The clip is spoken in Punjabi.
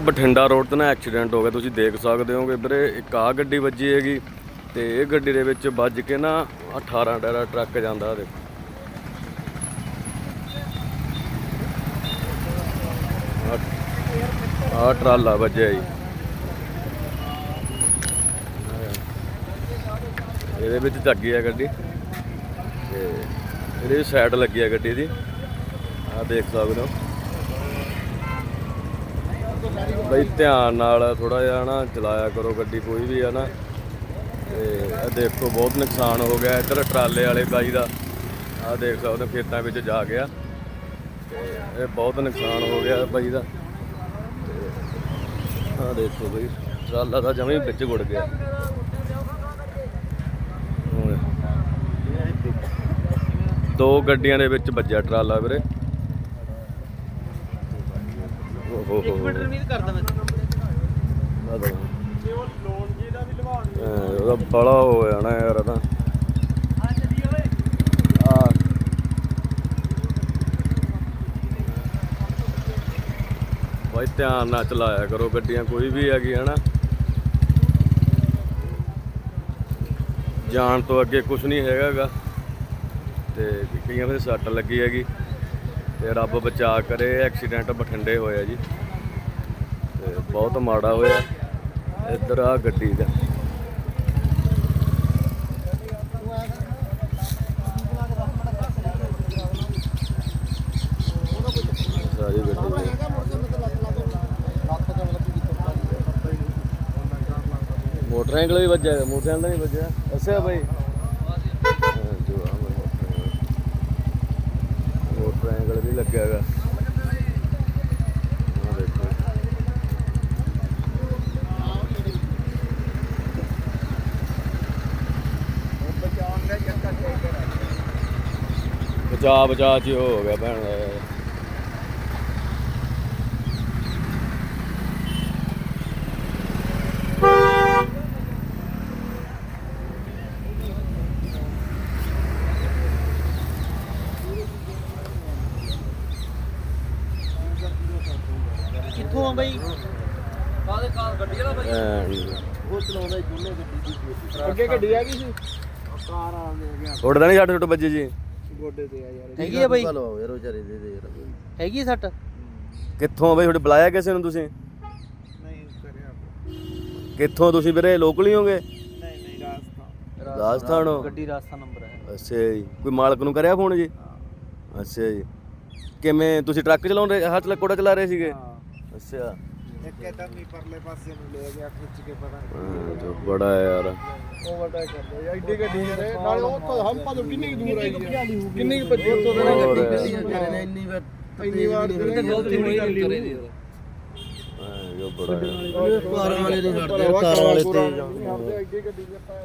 ਬਠਿੰਡਾ ਰੋਡ ਤੇ ਨਾ ਐਕਸੀਡੈਂਟ ਹੋ ਗਿਆ, ਤੁਸੀਂ ਦੇਖ ਸਕਦੇ ਹੋਗੇ। ਵੀਰੇ, ਇੱਕ ਆ ਗੱਡੀ ਵੱਜੀ ਹੈਗੀ ਤੇ ਇਹ ਗੱਡੀ ਦੇ ਵਿੱਚ ਵੱਜ ਕੇ ਨਾ 18 ਟਾਇਰਾ ਟਰੱਕ ਜਾਂਦਾ ਦੇਖੋ ਆ ਟਰਾਲਾ ਵੱਜਿਆ ਜੀ। ਇਹਦੇ ਵਿੱਚ ਚੱਗੀ ਆ ਗੱਡੀ ਤੇ ਇਹਦੇ ਸਾਈਡ ਲੱਗੀ ਆ ਗੱਡੀ ਦੀ। ਆ ਦੇਖ ਸਕਦੇ ਹੋ। ਬਈ ਧਿਆਨ ਨਾਲ ਥੋੜਾ ਜਿਹਾ ਨਾ ਚਲਾਇਆ ਕਰੋ ਗੱਡੀ, ਕੋਈ ਵੀ ਹੈ ਨਾ। ਤੇ ਇਹ ਦੇਖੋ ਬਹੁਤ ਨੁਕਸਾਨ ਹੋ ਗਿਆ ਇੱਧਰ ਟਰਾਲੇ ਵਾਲੇ ਬਾਈ ਦਾ। ਆ ਦੇਖ ਸਕਦੇ ਖੇਤਾਂ ਵਿੱਚ ਜਾ ਗਿਆ। ਤੇ ਇਹ ਬਹੁਤ ਨੁਕਸਾਨ ਹੋ ਗਿਆ ਬਾਈ ਦਾ। ਆ ਦੇਖੋ ਬਈ, ਟਰਾਲਾ ਤਾਂ ਜਮੇ ਵਿੱਚ ਗੁੜ ਗਿਆ। ਦੋ ਗੱਡੀਆਂ ਦੇ ਵਿੱਚ ਵੱਜਿਆ ਟਰਾਲਾ ਵੀਰੇ। ਓਹੋ ਹੋ ਹੋ ਕਰਦਾ ਮੈਂ। ਆ ਦੋ ਉਹਦਾ ਬੜਾ ਹੋ ਜਾਣਾ ਯਾਰ ਤਾਂ। ਆ ਬਾਈ ਧਿਆਨ ਨਾਲ ਚਲਾਇਆ ਕਰੋ ਗੱਡੀਆਂ, ਕੋਈ ਵੀ ਹੈਗੀ ਹਨਾ ਜਾਣ ਤੋਂ ਅੱਗੇ ਕੁਝ ਨਹੀਂ ਹੈਗਾਗਾ। ਤੇ ਕਈਆਂ ਦੇ ਸੱਟ ਲੱਗੀ ਹੈਗੀ। ਤੇ ਰੱਬ ਬਚਾ ਕਰੇ, ਐਕਸੀਡੈਂਟ ਬਠਿੰਡੇ ਹੋਇਆ ਜੀ। ਤੇ ਬਹੁਤ ਮਾੜਾ ਹੋਇਆ। ਇੱਧਰ ਆ ਗੱਡੀ ਦਾ। ਸਾਰੀ ਗੱਡੀ ਮੋਟਰਸਾਈਕਲ ਵੀ ਵੱਜਿਆ, ਮੋਟਰਸਾਈਕਲ ਤਾਂ ਨਹੀਂ ਵੱਜਿਆ। ਅੱਛਾ ਭਾਈ ਹਾਂ, ਜੋ ਆ ਮੋਟਰਸਾਈਕਲ ਮੋਟਰਸਾਈਕਲ ਵੀ ਲੱਗਿਆ ਹੈਗਾ। ਦੇਖੋ। ਬਚਾ ਬਚਾ ਚ ਹੋ ਗਿਆ ਭੈਣ ਆ ਬਈ। ਕਾਹਦੇ ਕਾਰ ਗੱਡੀ ਵਾਲਾ ਬਈ? ਭੈਣ ਉਹ ਚਲਾਉਂਦਾ ਦੋਨੇ ਗੱਡੀ ਦੀ ਅੱਗੇ ਗੱਡੀ ਆ ਗਈ ਸੀ? ਕਾਰ ਆ ਗਿਆ ਉੱਡਦਾ ਨਹੀਂ ਛੱਟ ਛੁੱਟ ਵੱਜੇ ਜੀ। ਗੋਡੇ ਤੇ ਆ ਯਾਰ। ਹੈਗੀ ਆ ਬਈ। ਯਾਰ ਵਿਚਾਰੇ ਦੇ ਦੇ ਯਾਰ। ਹੈਗੀ ਸੱਟ? ਕਿੱਥੋਂ ਆ ਬਈ? ਤੁਹਾਡੇ ਬੁਲਾਇਆ ਕਿਸੇ ਨੂੰ ਤੁਸੀਂ? ਨਹੀਂ ਕਰਿਆ ਕਿੱਥੋਂ ਤੁਸੀਂ ਵੀਰੇ? ਲੋਕਲ ਹੀ ਹੋਗੇ? ਨਹੀਂ ਨਹੀਂ ਰਾਸਤਾ ਰਾਜਸਥਾਨੋਂ ਗੱਡੀ ਰਾਸਤਾ ਨੰਬਰ ਹੈ। ਅੱਛਾ ਜੀ। ਕੋਈ ਮਾਲਕ ਨੂੰ ਕਰਿਆ ਫੋਨ ਜੀ? ਅੱਛਾ ਜੀ। ਕਿਵੇਂ ਤੁਸੀਂ ਟਰੱਕ ਚਲਾਉਣ ਰਹੇ ਹੱਥ ਕੋੜਾ ਚਲਾ ਰਹੇ ਸੀਗੇ? ਹਾਂ। ਅੱਛਾ। ਇੱਕ ਇਦਾਂ ਨਹੀਂ ਪਰਲੇ ਪਾਸੇ ਨੂੰ ਲੈ ਗਿਆ ਖਿੱਚ ਕੇ ਪਤਾ ਹਾਂ, ਤੇ ਬੜਾ ਯਾਰ। ਓਵਰਟੇਕ ਕਰਦੇ ਐਡੀ ਗੱਡੀ ਯਾਰ ਨਾਲੇ ਉਹ ਤੋਂ ਹੰਪਾ ਤੋਂ ਕਿੰਨੀ ਕੁ ਦੂਰ ਆਈ ਹੈ ਕਿੰਨੀ ਕੁ ਭੱਜੀ ਉੱਥੋਂ ਦੇ? ਹੋਰ ਨੇ ਇੰਨੀ ਵਾਰ ਇੰਨੀ ਵਾਰ ਗਲਤੀ ਹੋਈ ਕਰੇ ਦੀ ਹਾਂ, ਜੋ ਬੜਾ ਯਾਰ। ਕਾਰ ਵਾਲੇ ਨਹੀਂ ਹਟਦੇ ਕਾਰ ਵਾਲੇ ਤੇ। ਐਡੀ ਗੱਡੀ ਦੇ ਆਪਾਂ